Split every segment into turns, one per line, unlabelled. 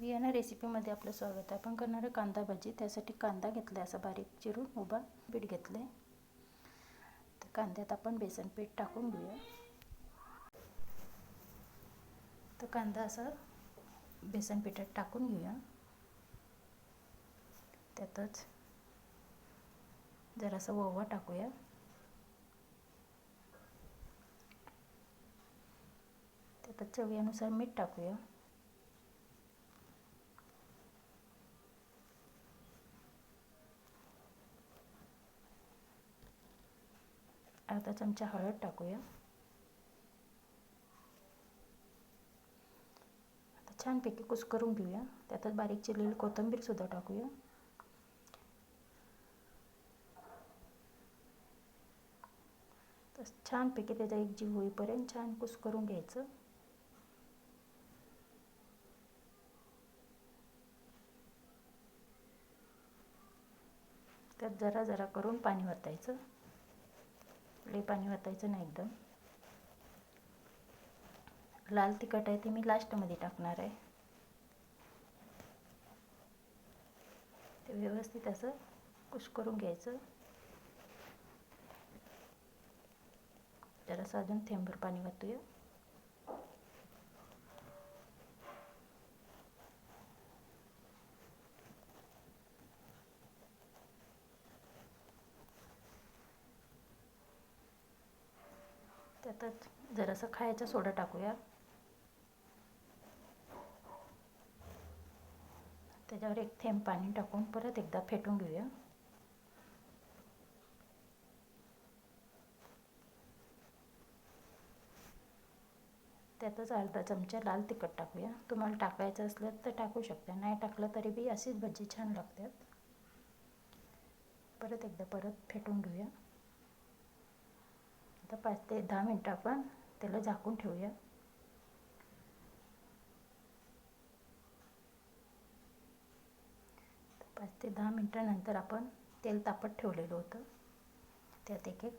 बियाणा रेसिपीमध्ये आपलं स्वागत आहे. आपण करणार आहे कांदा भाजी. त्यासाठी कांदा घेतला आहे असा बारीक चिरून उभा पीठ घेतलं आहे तर कांद्यात आपण बेसन पीठ टाकून घेऊया. तर कांदा असा बेसन पिठात टाकून घेऊया. त्यातच जरासा ओवा टाकूया. त्यातच चवीनुसार मीठ टाकूया. अर्धा चमचा हळद टाकूया. आता छानपैकी कुस्करून घेऊया. त्यातच बारीक चिरलेली कोथिंबीरसुद्धा टाकूया. तर छानपैकी त्याचा एक जीव होईपर्यंत छान कुस्करून घ्यायचं. त्यात जरा जरा करून पाणी वतायचं. लई पाणी वाचायचं नाही एकदम. लाल तिखट आहे ते मी लास्टमध्ये टाकणार आहे. ते व्यवस्थित असं कुश करून घ्यायचं. जरासं अजून थेंबर पाणी वाचूया त्यातच जरासं खायचा सोडा टाकूया. त्याच्यावर एक थेंब पाणी टाकून परत एकदा फेटून घेऊया. त्यातच अर्धा चमचा लाल तिखट टाकूया. तुम्हाला टाकायचं असलं तर टाकू शकता. नाही टाकलं तरी बी अशीच भजी छान लागतात. परत एकदा परत फेटून घेऊया. आता पाच ते दहा मिनटं आपण त्याला झाकून ठेवूया. पाच ते दहा मिनटानंतर आपण तेल तापत ठेवलेलं होतं. त्यात एक एक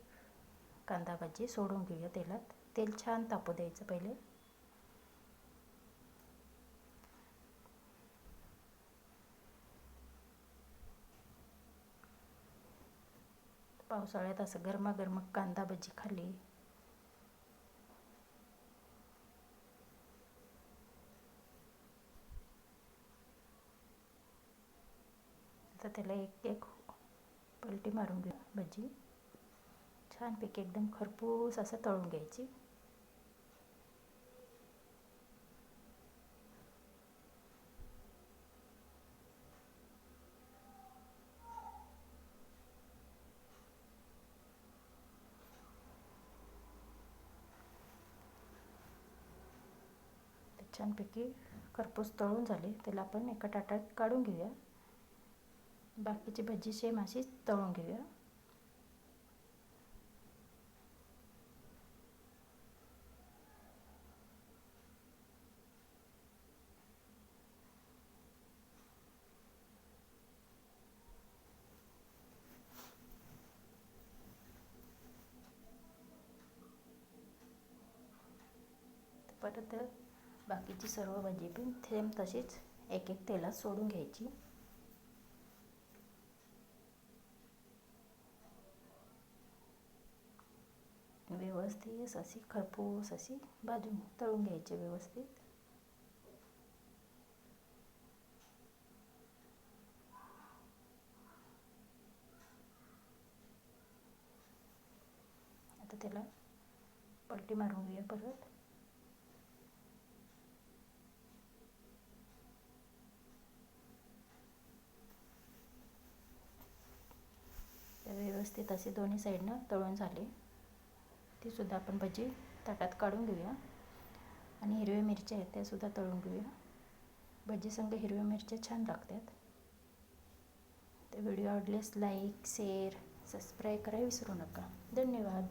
कांदा भाजी सोडून घेऊया तेलात. तेल छान तापू द्यायचं पहिले. पावसाळ्यात असं गरमागरम कांदा भजी खाल्ली. आता त्याला एक एक पलटी मारून घेऊ. भजी छानपैकी एकदम खरपूस असं तळून घ्यायची. छानपैकी खरपूस तळून झाले. त्याला आपण एका ताटात काढून घेऊया. बाकीची भजी सेम अशीच तळून घेऊया. परत बाकीची सर्व भाजी पण थेंब तशीच एक एक तेलात सोडून घ्यायची. व्यवस्थित अशी खरपूस अशी भाजून तळून घ्यायची व्यवस्थित. आता त्याला पलटी मारून घेऊया परत. व्यवस्थित असे दोन्ही साईडनं तळून झाले. तीसुद्धा आपण भजी ताटात काढून घेऊया. आणि हिरव्या मिरच्या आहेत त्यासुद्धा तळून घेऊया. भजीसंग हिरव्या मिरच्या छान लागतात. तर व्हिडिओ आवडल्यास लाईक शेअर सबस्क्राईब करायला विसरू नका. धन्यवाद.